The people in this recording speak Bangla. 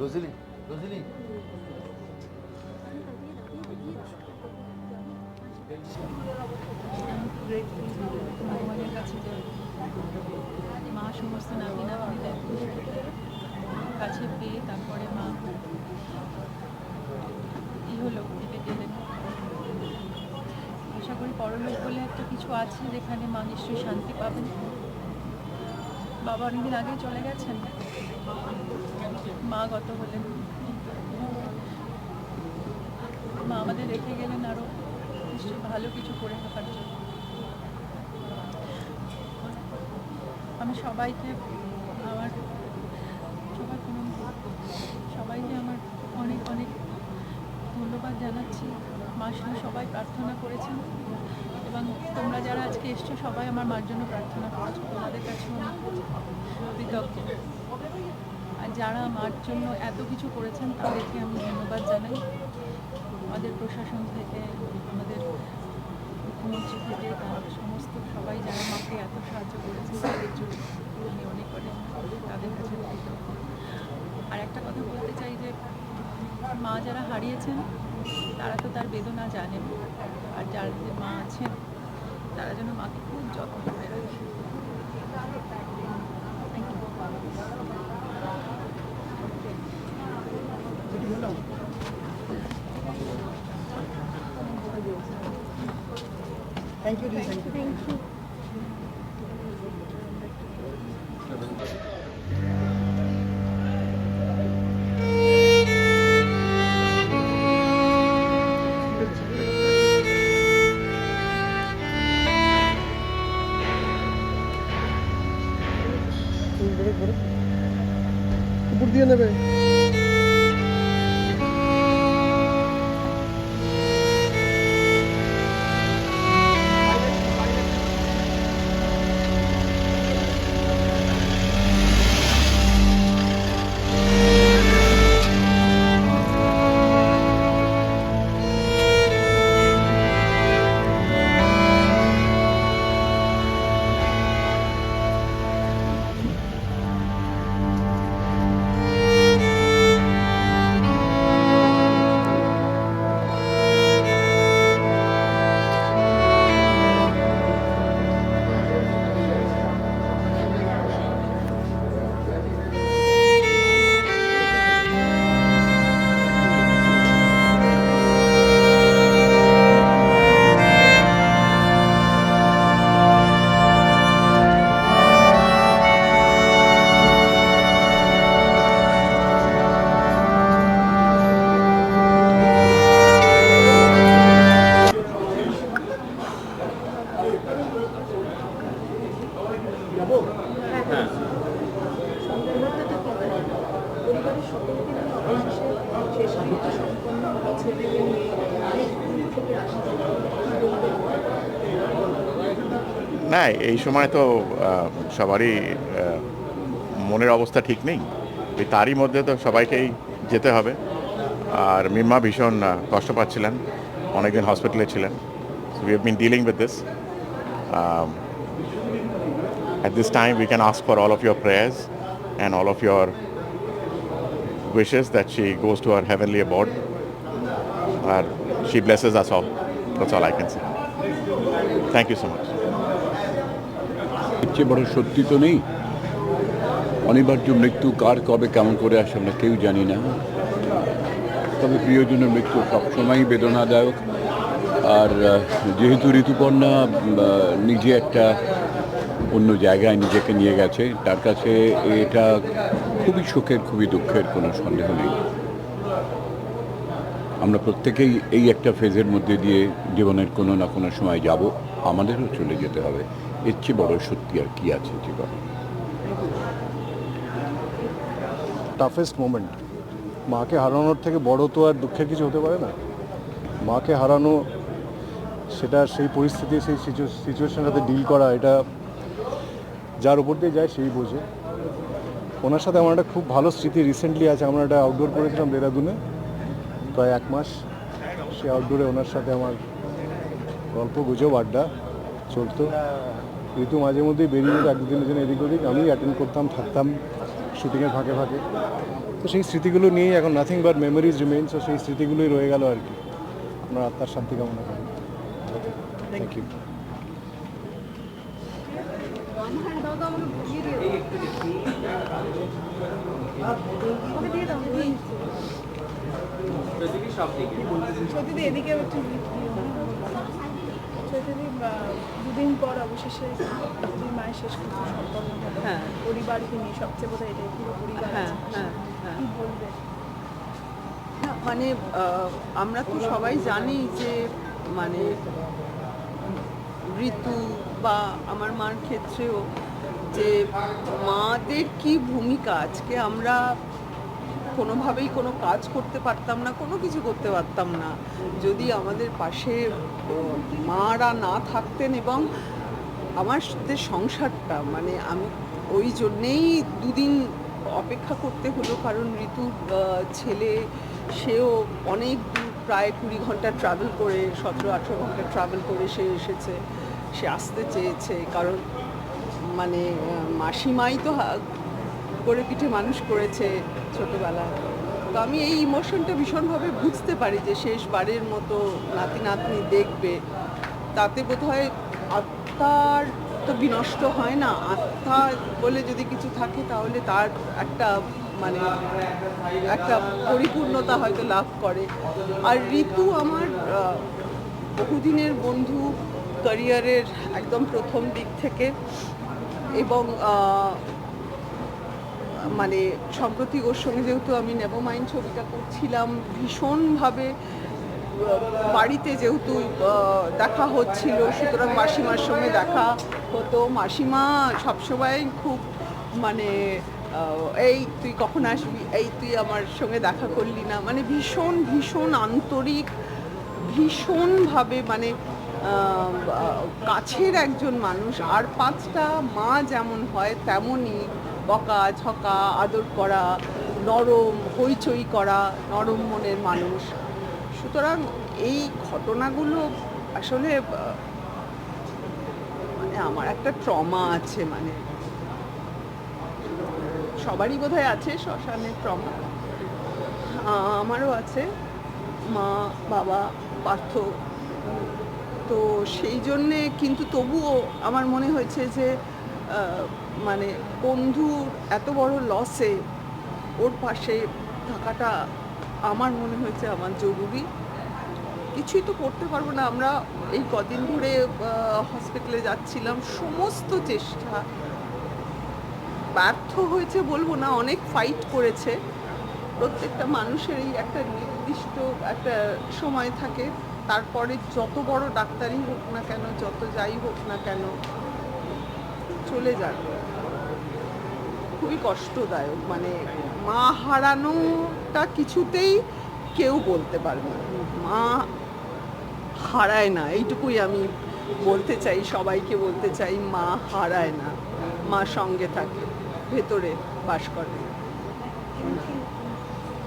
রোজিলি রোজিলি কাছে যে মা সমস্ত নাতি নাতনিদের কাছে পেয়ে তারপরে মা ই হলো কেটে গেলেন আশা করি পরলোক বলে একটা কিছু আছে যেখানে মা নিশ্চয়ই শান্তি পাবেন। বাবা অনেকদিন আগে চলে গেছেন। মা গত হলেন। মা আমাদের রেখে গেলেন আরও নিশ্চয়ই ভালো কিছু করে থাকার জন্য। আমি সবাইকে আমার সবাই সবাইকে আমার অনেক অনেক ধন্যবাদ জানাচ্ছি। সঙ্গে সবাই প্রার্থনা করেছেন। এবং তোমরা যারা আজকে এসছো, সবাই আমার মার জন্য প্রার্থনা করেছ। তোমাদের আমি কৃতজ্ঞ। আর যারা মার জন্য এত কিছু করেছেন, তাদেরকে আমি ধন্যবাদ জানাই। আমাদের প্রশাসন থেকে, আমাদের মুখ্যমন্ত্রী থেকে, তার সমস্ত সবাই যারা মাকে এত সাহায্য করেছেন, তাদের জন্য আমি অনেক অনেক তাদের কাছে কৃতজ্ঞ। আর একটা কথা বলতে চাই যে মা যারা হারিয়েছেন তারা তো তার বেদনা জানেন। আর যার যে মা আছেন তারা যেন মাকে খুব যত্ন করে রাখে। Thank you. Thank you thank you দিয়ে নেবে। না, এই সময় তো সবারই মনের অবস্থা ঠিক নেই। তারই মধ্যে তো সবাইকেই যেতে হবে। আর মিম্মা ভীষণ কষ্ট পাচ্ছিলেন। অনেকদিন হসপিটালে ছিলেন। We have been dealing with this at this time, we can ask for all of your prayers and all of your wishes that she goes to her heavenly abode or she blesses us all. That's all i can say. Thank you so much. এর চেয়ে বড় সত্যি তো নেই। অনিবার্য মৃত্যু কার কবে কেমন করে আসে আমরা কেউ জানি না। তবে প্রিয়জনের মৃত্যু সবসময়ই বেদনাদায়ক। আর যেহেতু ঋতুপর্ণা নিজে একটা অন্য জায়গায় নিজেকে নিয়ে গেছে, তার কাছে এটা খুবই সুখের, খুবই দুঃখের কোনো সন্দেহ নেই। আমরা প্রত্যেকেই এই একটা ফেজের মধ্যে দিয়ে জীবনের কোনো না কোনো সময় যাব, আমাদেরও চলে যেতে হবে। এর চেয়ে বড় সত্যি আর কি আছে জীবনে? টাফেস্ট মোমেন্ট মাকে হারানোর থেকে বড় তো আর দুঃখের কিছু হতে পারে না। মাকে হারানো, সেটা সেই পরিস্থিতি, সেই সিচুয়েশনের সাথে ডিল করা, এটা যার উপর দিয়ে যায়, সেই বোঝে। ওনার সাথে আমার একটা খুব ভালো স্মৃতি রিসেন্টলি আছে আমরা একটা আউটডোর করেছিলাম দেরাদুনে প্রায় এক মাস। সে আউটডোরে ওনার সাথে আমার গল্প গুজব আড্ডা চলতো। ঋতু মাঝে মধ্যেই বেরিয়ে যেত এক দুদিনের জন্য এদিক ওদিক। আমি অ্যাটেন্ড করতাম থাকতাম শুটিংয়ের ফাঁকে ফাঁকে। তো সেই স্মৃতিগুলো নিয়েই এখন নাথিং বাট মেমোরিজ রিমেইনস সেই স্মৃতিগুলোই রয়ে গেল আর কি। আপনার আত্মার শান্তি কামনা করি। থ্যাংক ইউ এদিকে দুদিন পর অবশেষে মায়ের শেষ কিছু সম্পন্ন। পরিবারকে নিয়ে সবচেয়ে এটাই পরিবার হ্যাঁ কি বলবে মানে আমরা তো সবাই জানি যে মানে ঋতু বা আমার মার ক্ষেত্রেও যে মাদের কি ভূমিকা? আজকে আমরা কোনোভাবেই কোনো কাজ করতে পারতাম না কোনো কিছু করতে পারতাম না। যদি আমাদের পাশে মারা না থাকতেন এবং আমার যে সংসারটা মানে আমি ওই জন্যেই দুদিন অপেক্ষা করতে হলো কারণ আহ, ছেলে সেও অনেক দূর প্রায় কুড়ি ঘণ্টা ট্রাভেল করে সতেরো আঠেরো ঘণ্টা ট্রাভেল করে সে এসেছে। সে আসতে চেয়েছে, কারণ মানে মাসিমাই তো করে পিঠে মানুষ করেছে ছোটবেলায়। তো আমি এই ইমোশনটা ভীষণভাবে বুঝতে পারি যে শেষবারের মতো নাতি নাতনি দেখবে, তাতে বোধ হয় আত্মার তো বিনষ্ট হয় না। আত্মা বলে যদি কিছু থাকে, তাহলে তার একটা মানে একটা পরিপূর্ণতা হয়তো লাভ করে। আর ঋতু আমার বহুদিনের বন্ধু ক্যারিয়ারের একদম প্রথম দিক থেকে এবং মানে সম্প্রতি ওর সঙ্গে যেহেতু আমি নেব নেবমাইন ছবিটা করছিলাম, ভীষণভাবে বাড়িতে যেহেতু দেখা হচ্ছিল, সুতরাং মাসিমার সঙ্গে দেখা হতো। মাসিমা সবসময় খুব মানে এই তুই কখন আসবি? এই তুই আমার সঙ্গে দেখা করলি না। মানে ভীষণ ভীষণ আন্তরিক, ভীষণভাবে মানে কাছের একজন মানুষ, আর পাঁচটা মা যেমন হয়, তেমনই বকা, ঝকা, আদর করা, নরম হইচই করা, নরম মনের মানুষ। সুতরাং এই ঘটনাগুলো আসলে মানে আমার একটা ট্রমা আছে মানে সবারই বোধহয় আছে শ্মশানের ট্রমা। আমারও আছে। মা, বাবা, পার্থ তো সেই জন্যে কিন্তু তবুও আমার মনে হয়েছে যে মানে বন্ধুর এত বড় লসে ওর পাশে থাকাটা আমার মনে হয়েছে আমার জরুরি। কিছুই তো করতে পারব না। আমরা এই কদিন ধরে হসপিটালে যাচ্ছিলাম। সমস্ত চেষ্টা ব্যর্থ হয়েছে বলব না, অনেক ফাইট করেছে। প্রত্যেকটা মানুষেরই একটা নির্দিষ্ট একটা সময় থাকে। তারপরে যত বড় ডাক্তারই হোক না কেন, যত যাই হোক না কেন, চলে যান খুবই কষ্টদায়ক মানে মা হারানোটা কিছুতেই কেউ বলতে পারবে না। মা হারায় না, এইটুকুই আমি বলতে চাই, সবাইকে বলতে চাই, মা হারায় না, মা সঙ্গে থাকে, ভেতরে বাস করে।